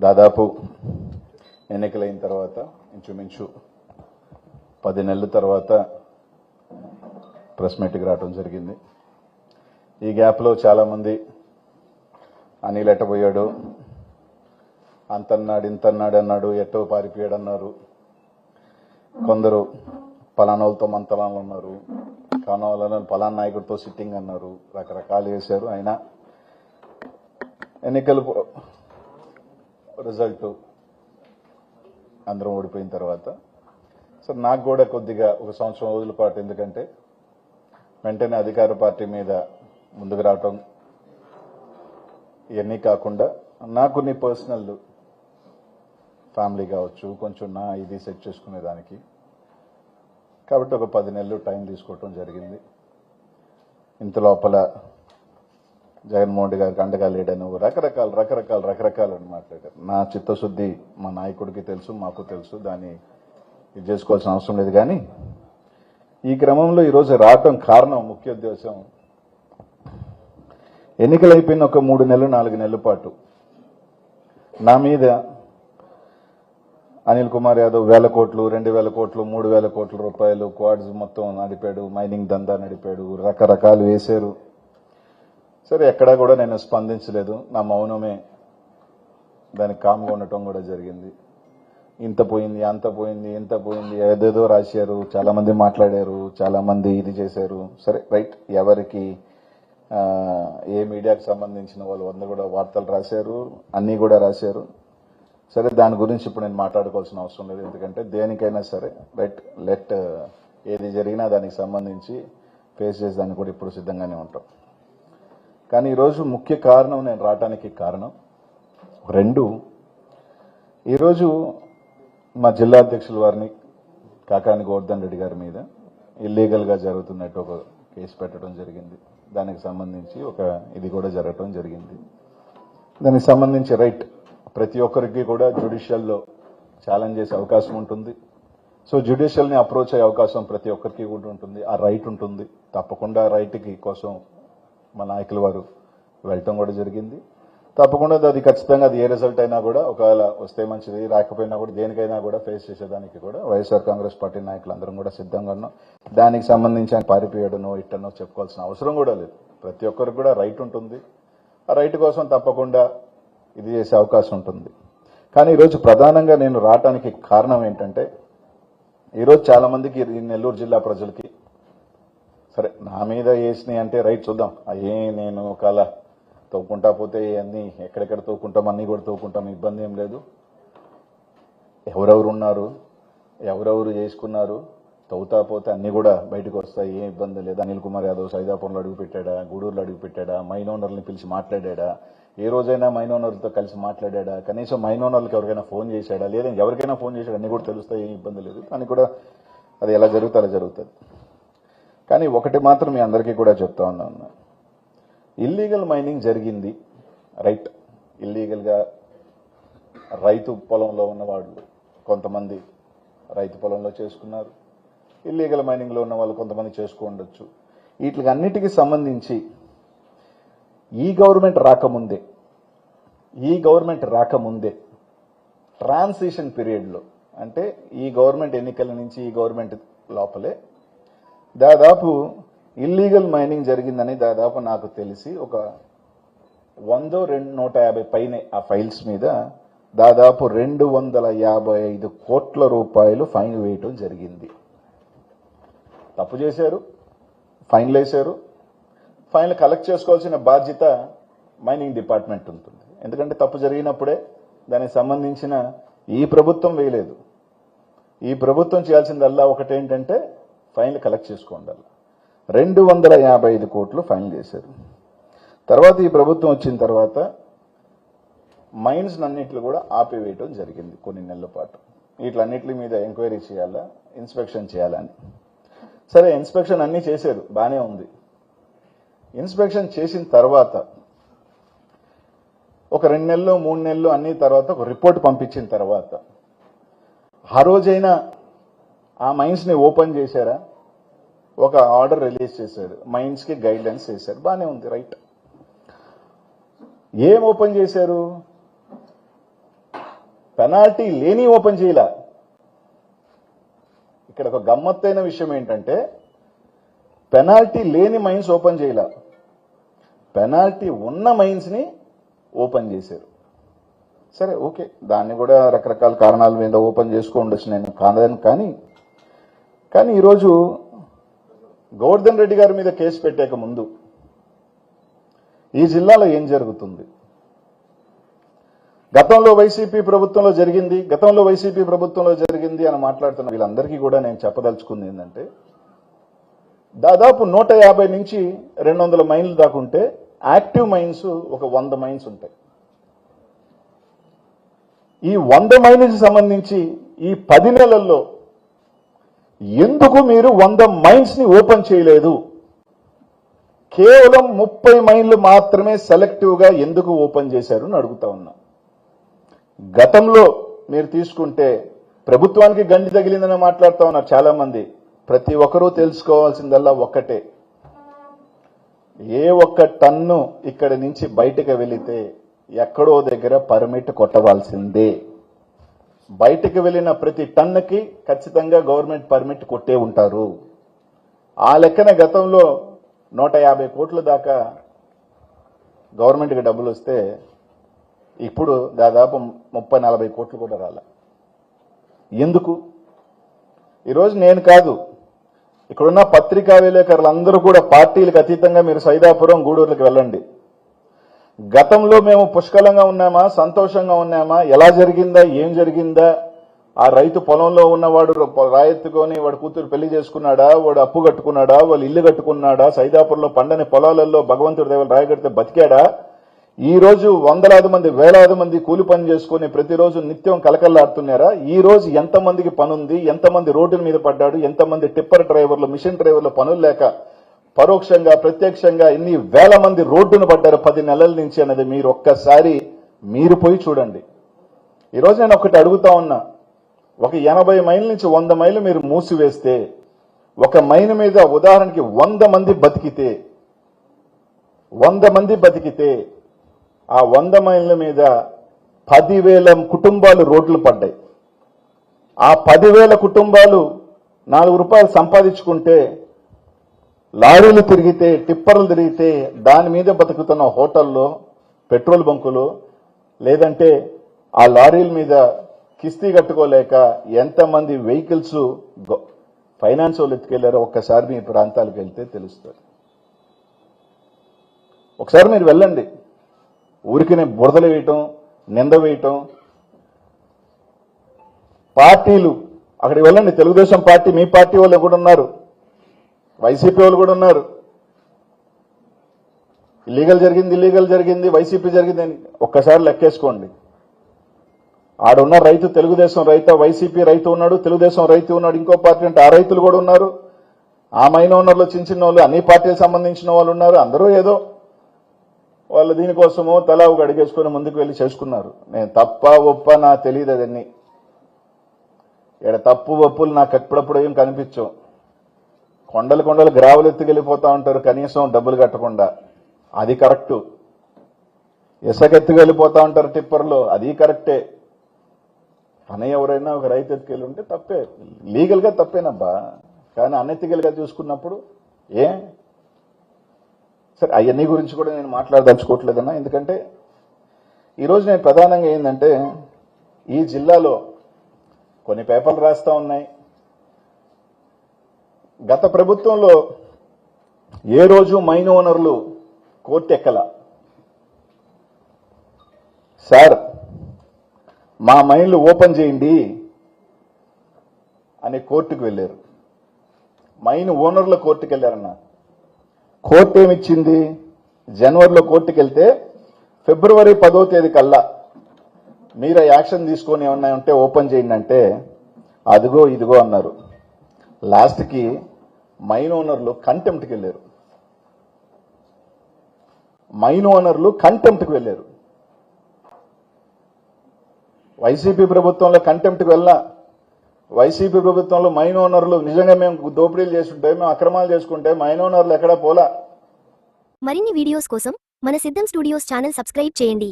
దాదాపు ఎన్నికలైన తర్వాత ఇంచుమించు పది నెలల తర్వాత ప్రెస్ మీట్కి రావడం జరిగింది. ఈ గ్యాప్లో చాలామంది అనిల్ ఎట్టబోయాడు అంతన్నాడు ఇంతన్నాడు అన్నాడు ఎట్టో పారిపోయాడు అన్నారు. కొందరు పలానోళ్ళతో మంతలాలు ఉన్నారు కానోళ్ళ పలానా నాయకుడితో సిట్టింగ్ అన్నారు. రకరకాలు వేశారు అయినా ఎన్నికలు రిజల్ట్ అందరం ఓడిపోయిన తర్వాత. సో నాకు కూడా కొద్దిగా ఒక సంవత్సరం రోజుల పాటు ఎందుకంటే వెంటనే అధికార పార్టీ మీద ముందుకు రావటం ఇవన్నీ కాకుండా నాకు నీ పర్సనల్ ఫ్యామిలీ కావచ్చు కొంచెం నా ఇది సెట్ చేసుకునే దానికి కాబట్టి ఒక పది నెలలు టైం తీసుకోవటం జరిగింది. ఇంత లోపల జగన్మోహన్ రెడ్డి గారికి అండగా లేడని రకరకాల రకరకాల రకరకాలు అని మాట్లాడారు. నా చిత్తశుద్ధి మా నాయకుడికి తెలుసు మాకు తెలుసు దాన్ని ఇది చేసుకోవాల్సిన అవసరం లేదు. కానీ ఈ క్రమంలో ఈరోజు రావటం కారణం ముఖ్య ఉద్దేశం ఎన్నికలైపోయిన అయిపోయిన ఒక మూడు నెలలు నాలుగు నెలల పాటు. నా మీద అనిల్ కుమార్ యాదవ్ వేల కోట్లు రెండు వేల కోట్లు మూడు వేల కోట్ల రూపాయలు క్వాడ్స్ మొత్తం నడిపాడు మైనింగ్ దందా నడిపాడు రకరకాలు వేశారు. సరే ఎక్కడా కూడా నేను స్పందించలేదు. నా మౌనమే దానికి కామ్గా ఉండటం కూడా జరిగింది. ఇంత పోయింది అంత పోయింది ఇంత పోయింది ఏదేదో రాశారు చాలామంది మాట్లాడారు చాలామంది ఇది చేశారు. సరే రైట్ ఎవరికి ఏ మీడియాకు సంబంధించిన వాళ్ళు వంద కూడా వార్తలు రాశారు అన్నీ కూడా రాశారు. సరే దాని గురించి ఇప్పుడు నేను మాట్లాడుకోవాల్సిన అవసరం లేదు. ఎందుకంటే దేనికైనా సరే రైట్ లెట్ ఏది జరిగినా దానికి సంబంధించి ఫేస్ చేసేదానికి కూడా ఇప్పుడు సిద్ధంగానే ఉంటాం. కానీ ఈరోజు ముఖ్య కారణం నేను రావటానికి కారణం రెండు. ఈరోజు మా జిల్లా అధ్యక్షుల వారిని కాకాని గోవర్ధన్ రెడ్డి గారి మీద ఇల్లీగల్గా జరుగుతున్నట్టు ఒక కేసు పెట్టడం జరిగింది. దానికి సంబంధించి ఒక ఇది కూడా జరగటం జరిగింది. దానికి సంబంధించి రైట్ ప్రతి ఒక్కరికి కూడా జ్యుడిషియల్లో ఛాలెంజ్ చేసే అవకాశం ఉంటుంది. సో జ్యుడిషియల్ని అప్రోచ్ అయ్యే అవకాశం ప్రతి ఒక్కరికి కూడా ఉంటుంది. ఆ రైట్ ఉంటుంది. తప్పకుండా రైట్కి కోసం మా నాయకుల వారు వెళ్ళటం కూడా జరిగింది. తప్పకుండా అది ఖచ్చితంగా అది ఏ రిజల్ట్ అయినా కూడా ఒకవేళ వస్తే మంచిది రాకపోయినా కూడా దేనికైనా కూడా ఫేస్ చేసేదానికి కూడా వైఎస్ఆర్ కాంగ్రెస్ పార్టీ నాయకులందరం కూడా సిద్ధంగా ఉన్నాం. దానికి సంబంధించి ఆయన పారిపోయాడనో ఇట్టనో చెప్పుకోవాల్సిన అవసరం కూడా లేదు. ప్రతి ఒక్కరికి కూడా రైట్ ఉంటుంది. ఆ రైట్ కోసం తప్పకుండా ఇది చేసే అవకాశం ఉంటుంది. కానీ ఈరోజు ప్రధానంగా నేను రావటానికి కారణం ఏంటంటే ఈరోజు చాలామందికి నెల్లూరు జిల్లా ప్రజలకి సరే నా మీద వేసినాయి అంటే రైట్ చూద్దాం. అయ్యే నేను ఒకవేళ తవ్వుకుంటా పోతే అన్నీ ఎక్కడెక్కడ తవ్వుకుంటాం అన్ని కూడా తవ్వుకుంటాం ఇబ్బంది ఏం లేదు. ఎవరెవరు ఉన్నారు ఎవరెవరు చేసుకున్నారు తవ్వుతా పోతే అన్నీ కూడా బయటకు వస్తాయి ఏం ఇబ్బంది లేదు. అనిల్ కుమార్ యాదవ్ సైదాపురంలో అడుగు పెట్టాడా గూడూరులో అడుగు పెట్టాడా మైన్ ఓనర్ని పిలిచి మాట్లాడా ఏ రోజైనా మైన్ ఓనర్లతో కలిసి మాట్లాడా కనీసం మైన్ ఓనర్లకు ఎవరికైనా ఫోన్ చేశాడా లేదా ఎవరికైనా ఫోన్ చేశాడా అన్ని కూడా తెలుస్తాయి ఏం ఇబ్బంది లేదు. కానీ కూడా అది ఎలా జరుగుతుంది అలా జరుగుతుంది. కానీ ఒకటి మాత్రం మీ అందరికీ కూడా చెప్తా ఉన్నాను ఇల్లీగల్ మైనింగ్ జరిగింది. రైట్ ఇల్లీగల్గా రైతు పొలంలో ఉన్న వాళ్ళు కొంతమంది రైతు పొలంలో చేసుకున్నారు. ఇల్లీగల్ మైనింగ్లో ఉన్న వాళ్ళు కొంతమంది చేసుకోండొచ్చు వీటికి అన్నిటికీ సంబంధించి ఈ గవర్నమెంట్ రాకముందే ఈ గవర్నమెంట్ రాకముందే ట్రాన్సిషన్ పీరియడ్లో అంటే ఈ గవర్నమెంట్ ఎన్నికల నుంచి ఈ గవర్నమెంట్ లోపలే దాదాపు ఇల్లీగల్ మైనింగ్ జరిగిందని దాదాపు నాకు తెలిసి ఒక వందో రెండు నూట యాభై పైనే ఆ ఫైల్స్ మీద దాదాపు రెండు వందల యాభై ఐదు కోట్ల రూపాయలు ఫైన్ వేయటం జరిగింది. తప్పు చేశారు ఫైన్లు వేశారు ఫైన్లు కలెక్ట్ చేసుకోవాల్సిన బాధ్యత మైనింగ్ డిపార్ట్మెంట్ ఉంటుంది. ఎందుకంటే తప్పు జరిగినప్పుడే దానికి సంబంధించిన ఈ ప్రభుత్వం వేయలేదు. ఈ ప్రభుత్వం చేయాల్సిందల్లా ఒకటేంటంటే ఫైన్లు కలెక్ట్ చేసుకోండాలి. రెండు వందల యాభై ఐదు కోట్లు ఫైన్ చేశారు తర్వాత ఈ ప్రభుత్వం వచ్చిన తర్వాత మైన్స్ అన్నింటిని కూడా ఆపివేయటం జరిగింది కొన్ని నెలల పాటు. వీటిలన్నింటి మీద ఎంక్వైరీ చేయాలా ఇన్స్పెక్షన్ చేయాలని సరే ఇన్స్పెక్షన్ అన్నీ చేశారు బాగానే ఉంది. ఇన్స్పెక్షన్ చేసిన తర్వాత ఒక రెండు నెలలు మూడు నెలలు అన్ని తర్వాత ఒక రిపోర్ట్ పంపించిన తర్వాత ఆ రోజైనా ఆ మైన్స్ని ఓపెన్ చేశారా? ఒక ఆర్డర్ రిలీజ్ చేశారు మైన్స్కి గైడ్ లైన్స్ చేశారు. బాగానే ఉంది రైట్. ఏం ఓపెన్ చేశారు? పెనాల్టీ లేని ఓపెన్ చేయలే. ఇక్కడ ఒక గమ్మత్తైన విషయం ఏంటంటే పెనాల్టీ లేని మైన్స్ ఓపెన్ చేయలే. పెనాల్టీ ఉన్న మైన్స్ని ఓపెన్ చేశారు. సరే ఓకే. దాన్ని కూడా రకరకాల కారణాల మీద ఓపెన్ చేసుకోండొచ్చు నేను కాదని కానీ కానీ ఈరోజు గోవర్ధన్ రెడ్డి గారి మీద కేసు పెట్టాక ముందు ఈ జిల్లాలో ఏం జరుగుతుంది? గతంలో వైసీపీ ప్రభుత్వంలో జరిగింది గతంలో వైసీపీ ప్రభుత్వంలో జరిగింది అని మాట్లాడుతున్న వీళ్ళందరికీ కూడా నేను చెప్పదలుచుకుంది ఏంటంటే దాదాపు నూట యాభై నుంచి రెండు వందల మైన్లు దాకుంటే యాక్టివ్ మైన్స్ ఒక వంద మైన్స్ ఉంటాయి. ఈ వంద మైన్స్ సంబంధించి ఈ పది నెలల్లో ఎందుకు మీరు వంద మైన్స్ని ఓపెన్ చేయలేదు? కేవలం ముప్పై మైన్లు మాత్రమే సెలెక్టివ్గా ఎందుకు ఓపెన్ చేశారు అని అడుగుతా ఉన్నా. గతంలో మీరు తీసుకుంటే ప్రభుత్వానికి గండి తగిలిందని మాట్లాడుతూ ఉన్నారు చాలామంది. ప్రతి ఒక్కరూ తెలుసుకోవాల్సిందల్లా ఒక్కటే. ఏ ఒక్క టన్ను ఇక్కడి నుంచి బయటకు వెళితే ఎక్కడో దగ్గర పర్మిట్ కొట్టవలసిందే. బయటకు వెళ్ళిన ప్రతి టన్నుకి ఖచ్చితంగా గవర్నమెంట్ పర్మిట్ కొట్టే ఉంటారు. ఆ లెక్కన గతంలో నూట యాభై కోట్ల దాకా గవర్నమెంట్కి డబ్బులు వస్తే ఇప్పుడు దాదాపు ముప్పై నలభై కోట్లు కూడా రాల. ఎందుకు? ఈరోజు నేను కాదు. ఇక్కడున్న పత్రికా విలేకరులందరూ కూడా పార్టీలకు అతీతంగా మీరు సైదాపురం గూడూరులకు వెళ్ళండి. గతంలో మేము పుష్కలంగా ఉన్నామా? సంతోషంగా ఉన్నామా? ఎలా జరిగిందా? ఏం జరిగిందా? ఆ రైతు పొలంలో ఉన్నవాడు రొ- రాయెత్తుకొని వాడు కూతురు పెళ్ళి చేసుకున్నాడా? వాడు అప్పు కట్టుకున్నాడా? వాళ్ళు ఇల్లు కట్టుకున్నాడా? సైదాపురంలో పండని పొలాలలో భగవంతుడి దేవుడు రాయగడితే బతికాడా? ఈ రోజు వందలాది మంది వేలాది మంది కూలి పని చేసుకుని ప్రతిరోజు నిత్యం కలకల్లాడుతున్నారా? ఈ రోజు ఎంతమందికి పనుంది? ఎంతమంది రోడ్డు మీద పడ్డాడు? ఎంతమంది టిప్పర్ డ్రైవర్లు మిషన్ డ్రైవర్లు పనులు లేక పరోక్షంగా ప్రత్యక్షంగా ఇన్ని వేల మంది రోడ్డును పడ్డారు పది నెలల నుంచి అన్నది మీరు ఒక్కసారి మీరు పోయి చూడండి. ఈరోజు నేను ఒకటి అడుగుతా ఉన్నా. ఒక ఎనభై మైళ్ళ నుంచి వంద మైళ్ళు మీరు మూసివేస్తే ఒక మైన్ మీద ఉదాహరణకి వంద మంది బతికితే వంద మంది బతికితే ఆ వంద మైళ్ళ మీద పదివేల కుటుంబాలు రోడ్లు పడ్డాయి. ఆ పదివేల కుటుంబాలు నాలుగు రూపాయలు సంపాదించుకుంటే లారీలు తిరిగితే టిప్పర్లు తిరిగితే దాని మీద బతుకుతున్న హోటల్లో పెట్రోల్ బంకులు లేదంటే ఆ లారీల మీద కిస్తీ కట్టుకోలేక ఎంతమంది వెహికల్స్ ఫైనాన్స్ వాళ్ళు ఎత్తుకెళ్ళారో ఒక్కసారి మీ ప్రాంతాలకు వెళ్తే తెలుస్తుంది. ఒకసారి మీరు వెళ్ళండి. ఊరికినే బురదలు వేయటం నింద వేయటం. పార్టీలు అక్కడికి వెళ్ళండి. తెలుగుదేశం పార్టీ మీ పార్టీ వాళ్ళు కూడా ఉన్నారు. వైసీపీ వాళ్ళు కూడా ఉన్నారు. ఇల్లీగల్ జరిగింది ఇల్లీగల్ జరిగింది వైసీపీ జరిగింది అని ఒక్కసారి లెక్కేసుకోండి. ఆడున్న రైతు తెలుగుదేశం రైతు వైసీపీ రైతు ఉన్నాడు తెలుగుదేశం రైతు ఉన్నాడు ఇంకో పార్టీ అంటే ఆ రైతులు కూడా ఉన్నారు. ఆ మైన ఓనర్లో చిన్న చిన్న వాళ్ళు అన్ని పార్టీలకు సంబంధించిన వాళ్ళు ఉన్నారు. అందరూ ఏదో వాళ్ళు దీనికోసమో తల ఒక అడిగేసుకొని ముందుకు వెళ్ళి చేసుకున్నారు. నేను తప్ప ఒప్ప నా తెలియదు అదన్నీ. ఇక్కడ తప్పు ఒప్పులు నాకు ఎప్పుడప్పుడు ఏం కనిపించవు. కొండలు కొండలు గ్రావులు ఎత్తుకెళ్ళిపోతా ఉంటారు. కనీసం డబ్బులు కట్టకుండా. అది కరెక్టు. ఇసుకెత్తుకెళ్ళిపోతా ఉంటారు టిప్పర్లో. అది కరెక్టే. అనే ఎవరైనా ఒక రైతు ఎత్తుకెళ్ళి ఉంటే తప్పే. లీగల్గా తప్పేనబ్బా. కానీ అనెతికల్గా చూసుకున్నప్పుడు ఏ? సరే అవన్నీ గురించి కూడా నేను మాట్లాడదలుచుకోవట్లేదన్నా. ఎందుకంటే ఈరోజు నేను ప్రధానంగా ఏంటంటే ఈ జిల్లాలో కొన్ని పేపర్లు రాస్తా ఉన్నాయి. గత ప్రభుత్వంలో ఏ రోజు మైన్ ఓనర్లు కోర్టు ఎక్కల? సార్ మా మైన్లు ఓపెన్ చేయండి అని కోర్టుకు వెళ్ళారు. మైన్ ఓనర్ల కోర్టుకు వెళ్ళారన్న. కోర్టు ఏమిచ్చింది జనవరిలో కోర్టుకు వెళ్తే ఫిబ్రవరి పదో తేదీ కల్లా మీరు యాక్షన్ తీసుకొని ఏమన్నా ఉంటే ఓపెన్ చేయండి అంటే అదిగో ఇదిగో అన్నారు. లాస్ట్కి మైన్ ఓనర్లు కంటెంప్ట్కి వెళ్ళారు. మైన్ ఓనర్లు కంటెంప్ట్కి వెళ్ళారు. వైసీపీ ప్రభుత్వంలో కంటెంప్ట్కి వెళ్ళా. వైసీపీ ప్రభుత్వంలో మైన్ ఓనర్లు నిజంగా మేము దోపిడీలు చేస్తుంటే మేము అక్రమాలు చేసుకుంటే మైన్ ఓనర్లు ఎక్కడా పోలా? మరిన్ని వీడియోస్ కోసం మన సిద్ధం స్టూడియోస్ ఛానల్ సబ్స్క్రైబ్ చేయండి.